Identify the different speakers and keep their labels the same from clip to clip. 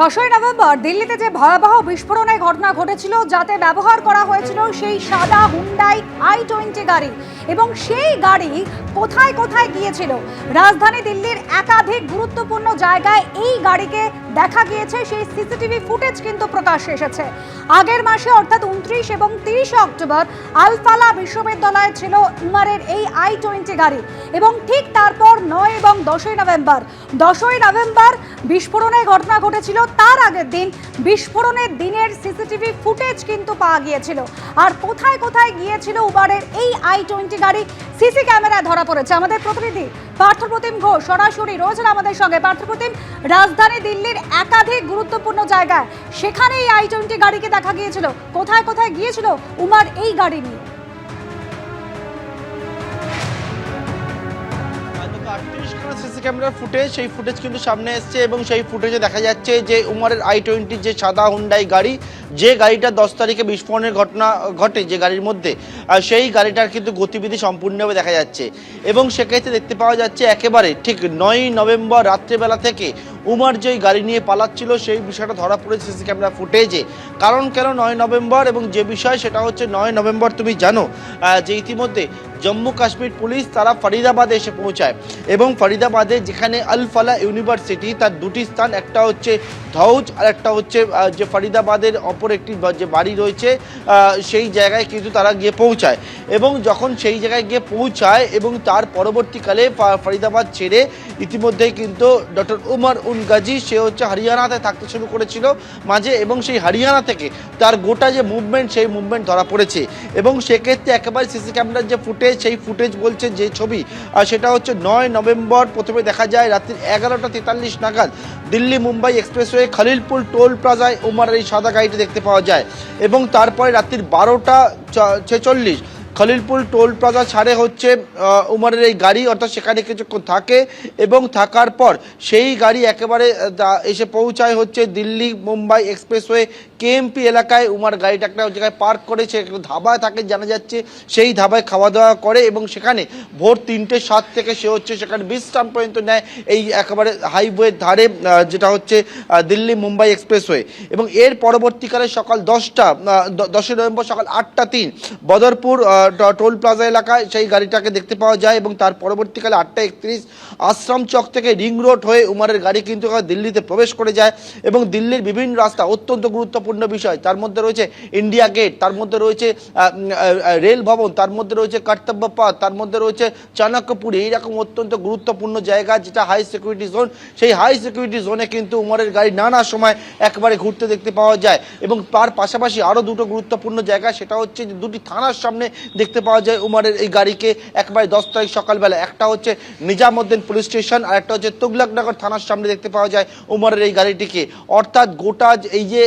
Speaker 1: দশই নভেম্বর, দিল্লিতে যে ভয়াবহ বিস্ফোরণের ঘটনা ঘটেছিল, যাতে ব্যবহার করা হয়েছিল সেই সাদা হুন্ডাই আই টোয়েন্টি গাড়ি। এবং সেই গাড়ি কোথায় কোথায় গিয়েছিল? রাজধানী দিল্লির একাধিক গুরুত্বপূর্ণ জায়গায় এই গাড়িকে দেখা গিয়েছে, সেই সিসিটিভি ফুটেজ কিন্তু প্রকাশ্যে এসেছে। আগের মাসে অর্থাৎ উনত্রিশ এবং তিরিশে অক্টোবর আলফালা বিশ্ববিদ্যালয়ে ছিল উমারের এই আই টোয়েন্টি গাড়ি এবং ঠিক তারপর নয় এবং দশই নভেম্বর। দশই নভেম্বর বিস্ফোরণের ঘটনা ঘটেছিল, তার আগের দিন বিস্ফোরণের দিনের সিসিটিভি ফুটেজ কিন্তু পাওয়া গিয়েছিল। আর কোথায় কোথায় গিয়েছিল উবারের এই আই টোয়েন্টি গাড়ি, সিসি ক্যামেরায় ধরা পড়েছে। আমাদের প্রতিনিধি পার্থপ্রতিম ঘোষ, সরাসরি রয়েছেন আমাদের সঙ্গে। পার্থপ্রতিম, রাজধানী দিল্লির একাধিক গুরুত্বপূর্ণ জায়গায়। সেখানে এই আই টোয়েন্টি গাড়িকে দেখা গিয়েছিল। কোথায় কোথায় গিয়েছিল? উমার এই গাড়ি নিয়ে।
Speaker 2: সিসি ক্যামেরার ফুটেজ, সেই ফুটেজ কিন্তু সামনে এসছে এবং সেই ফুটেজে দেখা যাচ্ছে যে উমারের আই টোয়েন্টির যে সাদা হুন্ডাই গাড়ি যে গাড়িটা দশ তারিখে বিস্ফোরণের ঘটনা, ঘটে যে গাড়ির মধ্যে সেই গাড়িটার কিন্তু গতিবিধি সম্পূর্ণভাবে দেখা যাচ্ছে। এবং সেক্ষেত্রে দেখতে পাওয়া যাচ্ছে একেবারে ঠিক নয়ই নভেম্বর রাত্রেবেলা থেকে উমার যেই গাড়ি নিয়ে পালাচ্ছিল, সেই বিষয়টা ধরা পড়েছে সিসি ক্যামেরা ফুটেজে। কারণ কেন নয় নভেম্বর এবং যে বিষয় সেটা হচ্ছে নয় নভেম্বর তুমি জানো যে ইতিমধ্যে জম্মু কাশ্মীর পুলিশ তারা ফরিদাবাদে এসে পৌঁছায়। এবং ফরিদাবাদে যেখানে আলফালা ইউনিভার্সিটি তার দুটি স্থান, একটা হচ্ছে ধৌজ আর একটা হচ্ছে যে ফরিদাবাদের অপর একটি যে বাড়ি রয়েছে সেই জায়গায় কিন্তু তারা গিয়ে পৌঁছায়। এবং যখন সেই জায়গায় গিয়ে পৌঁছায় এবং তার পরবর্তীকালে ফরিদাবাদ ছেড়ে ইতিমধ্যেই কিন্তু ডক্টর উমর উন গাজী, সে হচ্ছে হরিয়ানাতে থাকতে শুরু করেছিল মাঝে এবং সেই হরিয়ানা থেকে তার গোটা যে মুভমেন্ট সেই মুভমেন্ট ধরা পড়েছে। এবং সেক্ষেত্রে একেবারে সিসি ক্যামেরার যে ফুটেজ, সেই ফুটেজ বলছে যে ছবি সেটা হচ্ছে নয় নভেম্বর প্রথমে দেখা যায় রাত্রি এগারোটা তেতাল্লিশ নাগাদ দিল্লি মুম্বাই এক্সপ্রেসওয়ে, খলিলপুর টোল প্লাজায় উমার এই সাদা গাড়িটি দেখতে পাওয়া যায়। এবং তারপরে রাত্রির বারোটা ছেচল্লিশ। খলিলপুর টোল প্লাজা ছাড়ে হচ্ছে উমারের এই গাড়ি, অর্থাৎ সেখানে কিছুক্ষণ থাকে এবং থাকার পর সেই গাড়ি একেবারে এসে পৌঁছায় হচ্ছে দিল্লি মুম্বাই এক্সপ্রেসওয়ে, কেএমপি এলাকায় উমার গাড়িটা একটা জায়গায় পার্ক করে, সে ধাবায় থাকে জানা যাচ্ছে, সেই ধাবায় খাওয়া দাওয়া করে এবং সেখানে ভোর তিনটে সাত থেকে সে হচ্ছে সেখানে বিশ্রাম পর্যন্ত নেয় এই একেবারে হাইওয়ের ধারে যেটা হচ্ছে দিল্লি মুম্বাই এক্সপ্রেসওয়ে। এবং এর পরবর্তীকালে সকাল দশটা দশই নভেম্বর সকাল আটটা তিন, বদরপুর টোল প্লাজা এলাকায় সেই গাড়িটাকে দেখতে পাওয়া যায় এবং তার পরবর্তীকালে আটটা একত্রিশ আশ্রম চক থেকে রিং রোড হয়ে উমারের গাড়ি কিন্তু দিল্লিতে প্রবেশ করে যায় এবং দিল্লির বিভিন্ন রাস্তা অত্যন্ত গুরুত্বপূর্ণ বিষয়। তার মধ্যে রয়েছে ইন্ডিয়া গেট, তার মধ্যে রয়েছে রেল ভবন, তার মধ্যে রয়েছে কর্তব্য পথ তার মধ্যে রয়েছে চাণক্যপুরী। এইরকম অত্যন্ত গুরুত্বপূর্ণ জায়গা যেটা হাই সিকিউরিটি জোন সেই হাই সিকিউরিটি জোনে কিন্তু উমরের গাড়ি নানা সময় একবারে ঘুরতে দেখতে পাওয়া যায় এবং তার পাশাপাশি আরও দুটো গুরুত্বপূর্ণ জায়গা, সেটা হচ্ছে দুটি থানার সামনে দেখতে পাওয়া যায় উমরের এই গাড়িকে একবারে দশ তারিখ সকালবেলা। একটা হচ্ছে নিজামুদ্দিন পুলিশ স্টেশন, আর একটা হচ্ছে তুগলকনগর থানার সামনে দেখতে পাওয়া যায় উমরের এই গাড়িটিকে। অর্থাৎ গোটা এই যে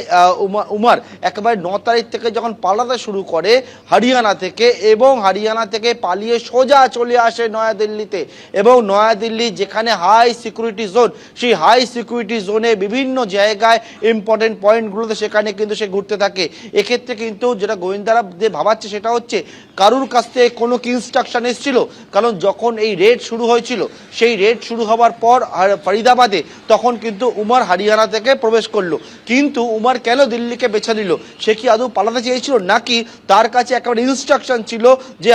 Speaker 2: উমার একেবারে ন তারিখ থেকে যখন পালাতে শুরু করে হরিয়ানা থেকে, এবং হরিয়ানা থেকে পালিয়ে সোজা চলে আসে নয়াদিল্লিতে, এবং নয়াদিল্লি যেখানে হাই সিকিউরিটি জোন সেই হাই সিকিউরিটি জোনে বিভিন্ন জায়গায় ইম্পর্টেন্ট পয়েন্টগুলোতে সেখানে কিন্তু সে ঘুরতে থাকে। এক্ষেত্রে কিন্তু যেটা গোয়েন্দারা যে ভাবাচ্ছে সেটা হচ্ছে কারুর কাছ থেকে কোনো ইনস্ট্রাকশন এসেছিল? কারণ যখন এই রেড শুরু হয়েছিল, সেই রেড শুরু হওয়ার পর ফরিদাবাদে তখন কিন্তু উমার হরিয়ানা থেকে প্রবেশ করল। কিন্তু উমার কেন দিল্লিকে বেছে নিল? সে কি আদৌ পালাতে চেয়েছিল? নাকি তার কাছে একেবারে ইনস্ট্রাকশন ছিল যে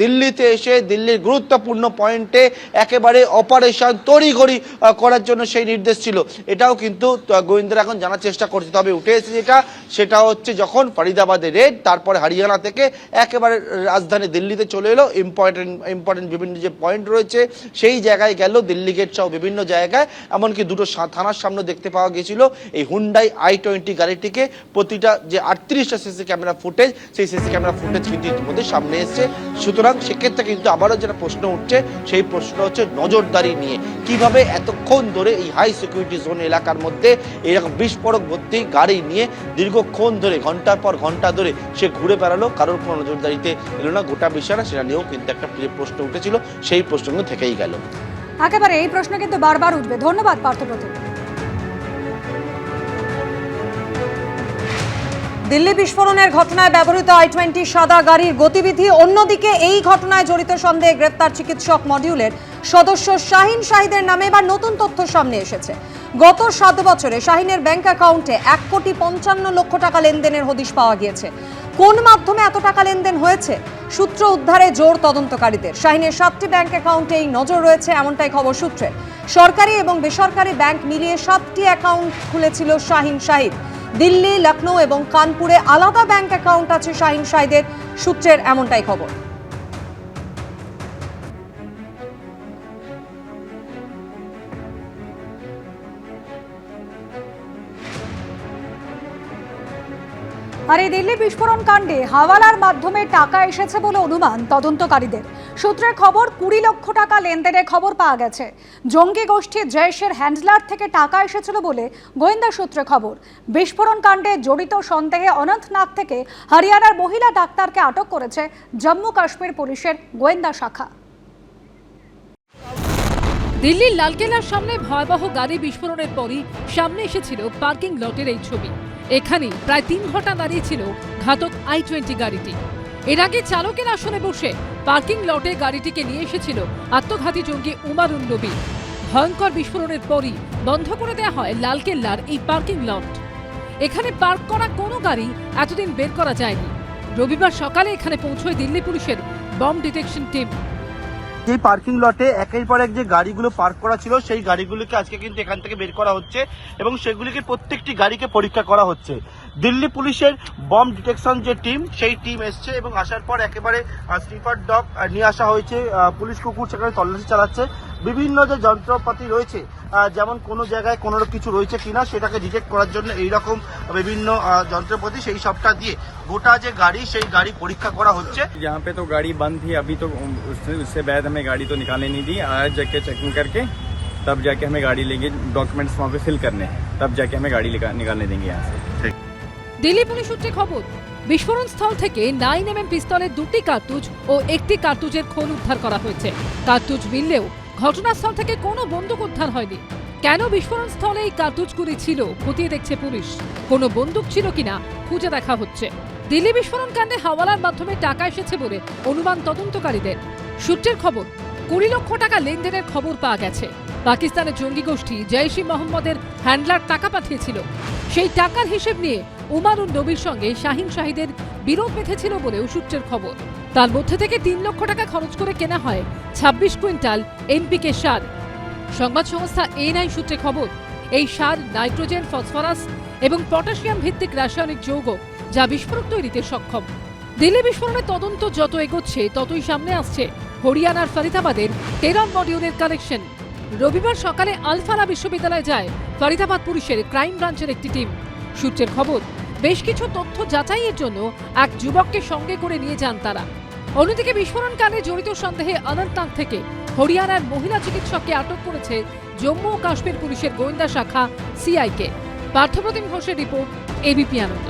Speaker 2: দিল্লিতে এসে দিল্লির গুরুত্বপূর্ণ পয়েন্টে একেবারে অপারেশন তড়িঘড়ি করার জন্য সেই নির্দেশ ছিল। এটাও কিন্তু গোয়েন্দারা এখন জানার চেষ্টা করছে। তবে উঠে এসেছে যেটা, সেটা হচ্ছে যখন ফরিদাবাদে রেড তারপরে হরিয়ানা থেকে একেবারে রাজধানী দিল্লিতে চলে এলো। ইম্পর্টেন্ট ইম্পর্টেন্ট বিভিন্ন যে পয়েন্ট রয়েছে, সেই জায়গায় গেল। দিল্লি গেট সহ বিভিন্ন জায়গায়। এমনকি দুটো থানার সামনে দেখতে পাওয়া গেছিল এই হুন্ডাই আই টোয়েন্টি গাড়িটিকে প্রতিটা যে আটত্রিশটা সিসি ক্যামেরা ফুটেজ সেই সিসি ক্যামেরা ফুটেজ কিন্তু ইতিমধ্যে সামনে এসছে। সুতরাং সেক্ষেত্রে কিন্তু আবারও যেটা প্রশ্ন উঠছে, সেই প্রশ্ন হচ্ছে নজরদারি নিয়ে। কীভাবে এতক্ষণ ধরে এই হাই সিকিউরিটি জোন এলাকার মধ্যে এরকম বিস্ফোরক ভর্তি গাড়ি নিয়ে দীর্ঘক্ষণ ধরে, ঘণ্টার পর ঘণ্টা ধরে সে ঘুরে বেড়ালো? কারোর কোনো নজরদারিতে এলো না গোটা বিষয়টা সেটা নিয়েও কিন্তু একটা প্রশ্ন উঠেছিল, সেই প্রশ্ন থেকেই গেল।
Speaker 1: একেবারে এই প্রশ্ন কিন্তু বারবার উঠবে। ধন্যবাদ পার্থপ্রতিম দিল্লি বিস্ফোরণের ঘটনায় ব্যবহৃত আই টোয়েন্টি সাদা গাড়ির গতিবিধি অন্যদিকে এই ঘটনায় জড়িত সন্দেহে গ্রেপ্তার চিকিৎসক মডিউলের
Speaker 3: সদস্য শাহিন শাহিদের নামে এবার নতুন তথ্য সামনে এসেছে। গত সাত বছরে শাহিনের ব্যাংক অ্যাকাউন্টে এক কোটি পঞ্চান্ন লক্ষ টাকা লেনদেনের হদিশ পাওয়া গিয়েছে। কোন মাধ্যমে এত টাকা লেনদেন হয়েছে? সূত্র উদ্ধারে জোর তদন্তকারীদের। শাহিনের সাতটি ব্যাংক অ্যাকাউন্টেই নজর রয়েছে এমনটাই খবর সূত্রে। সরকারি এবং বেসরকারি ব্যাংক মিলিয়ে সাতটি অ্যাকাউন্ট খুলেছিল শাহিন শাহিদ। দিল্লি লখনৌ এবং কানপুরে আলাদা ব্যাংক অ্যাকাউন্ট আছে শাহিন শাহিদের। সূত্রের এমনটাই খবর।
Speaker 1: আর এই দিল্লি বিস্ফোরণ কাণ্ডে হাওয়ালার মাধ্যমে টাকা এসেছে বলে অনুমান তদন্তকারীদের। সূত্রের খবর, কুড়ি লক্ষ টাকা লেনদেনের খবর পাওয়া গেছে। জঙ্গি গোষ্ঠী জৈশের হ্যান্ডলার থেকে টাকা এসেছিল বলে গোয়েন্দা সূত্রে খবর। বিস্ফোরণ কাণ্ডে জড়িত সন্দেহে অনন্তনাগ থেকে হরিয়ানার মহিলা ডাক্তারকে আটক করেছে জম্মু কাশ্মীর পুলিশের গোয়েন্দা শাখা।
Speaker 4: দিল্লির লালকেল্লার সামনে ভয়াবহ গাড়ি বিস্ফোরণের পরই সামনে এসেছিল পার্কিং লটের এই ছবি। এখানে প্রায় তিন ঘণ্টা দাঁড়িয়েছিল ঘাতক আই টোয়েন্টি গাড়িটি। এর আগে চালকের আসনে বসে পার্কিং লটে গাড়িটিকে নিয়ে এসেছিল আত্মঘাতী জঙ্গি উমারুন নবী। ভয়ঙ্কর বিস্ফোরণের পরই বন্ধ করে দেওয়া হয় লালকেল্লার এই পার্কিং লট। এখানে পার্ক করা কোনো গাড়ি এতদিন বের করা যায়নি। রবিবার সকালে এখানে পৌঁছয় দিল্লি পুলিশের বম ডিটেকশন টিম।
Speaker 2: যে পার্কিং লটে একের পর এক যে গাড়িগুলো পার্ক করা ছিল, সেই গাড়িগুলোকে আজকে কিন্তু এখান থেকে বের করা হচ্ছে এবং সেগুলিকে প্রত্যেকটি গাড়িকে পরীক্ষা করা হচ্ছে। দিল্লি পুলিশের বম ডিটেকশন যে টিম সেই টিম এসছে এবং আসার পর একেবারে স্লিপার ডগ নিয়ে আসা হয়েছে আহ, পুলিশ কুকুর সেখানে তল্লাশি চালাচ্ছে বিভিন্ন যে যন্ত্রপাতি রয়েছে আহ, যেমন কোনো জায়গায় কোনো কিছু রয়েছে কিনা সেটাকে ডিটেক্ট করার জন্য এইরকম বিভিন্ন আহ, যন্ত্রপাতি সেই সবটা দিয়ে গোটা যে গাড়ি সেই গাড়ি পরীক্ষা করা হচ্ছে
Speaker 5: यहाँ पे तो गाड़ी बंद थी अभी तो उससे उससे बाद हमें गाड़ी तो निकालने नहीं दी आज जाके चेकिंग करके तब जाके हमें गाड़ी लेंगे डॉक्यूमेंट्स वहाँ पे फिल करने हैं तब जाके हमें गाड़ी निका- निकालने देंगे यहाँ से
Speaker 4: দিল্লি পুলিশ সূত্রে খবর, বিস্ফোরণ স্থল থেকে নাইন এম পিস্তলের দুটি কার্তুজ ও একটি কার্তুজের খোল উদ্ধার করা হয়েছে। কার্তুজ মিললেও ঘটনাস্থল থেকে কোনো বন্দুক উদ্ধার হয়নি। কেন বিস্ফোরণ স্থলে এই কার্তুজগুলি ছিল, খতিয়ে দেখছে পুলিশ। কোনো বন্দুক ছিল কিনা, খুঁজে দেখা হচ্ছে। দিল্লি বিস্ফোরণ কাণ্ডে হাওয়ালার মাধ্যমে টাকা এসেছে বলে অনুমান তদন্তকারীদের। সূত্রের খবর, কুড়ি লক্ষ টাকা লেনদেনের খবর পাওয়া গেছে। পাকিস্তানের জঙ্গি গোষ্ঠী ই মোহাম্মদের হ্যান্ডলার টাকা পাঠিয়েছিল। সেই টাকার হিসেব নিয়ে উমারুন নবীর সঙ্গে শাহিন শাহিদের বিরোধ বেঁধেছিল বলেও সূত্রের খবর। তার মধ্যে থেকে তিন লক্ষ টাকা খরচ করে কেনা হয় ছাব্বিশ কুইন্টাল এনপিকে সার। সংবাদ সংস্থা এনআই সূত্রে খবর, এই সার নাইট্রোজেন, ফসফরাস এবং পটাশিয়াম ভিত্তিক রাসায়নিক যৌগ যা বিস্ফোরক তৈরিতে সক্ষম। দিল্লি বিস্ফোরণের তদন্ত যত এগোচ্ছে, ততই সামনে আসছে হরিয়ানার ফরিদাবাদের টেরন মডিউলের কালেকশন। রবিবার সকালে আলফালা বিশ্ববিদ্যালয়ে যায় ফরিদাবাদ পুলিশের ক্রাইম ব্রাঞ্চের একটি টিম। সূত্রের খবর বেশ কিছু তথ্য যাচাইয়ের জন্য এক যুবককে সঙ্গে করে নিয়ে যান তারা। অন্যদিকে বিস্ফোরণ কাণ্ডে জড়িত সন্দেহে অনন্তনাগ থেকে হরিয়ানার মহিলা চিকিৎসককে আটক করেছে জম্মু ও কাশ্মীর পুলিশের গোয়েন্দা শাখা সিআইকে। পার্থপ্রতিম ঘোষের রিপোর্ট এবিপি আনন্দ।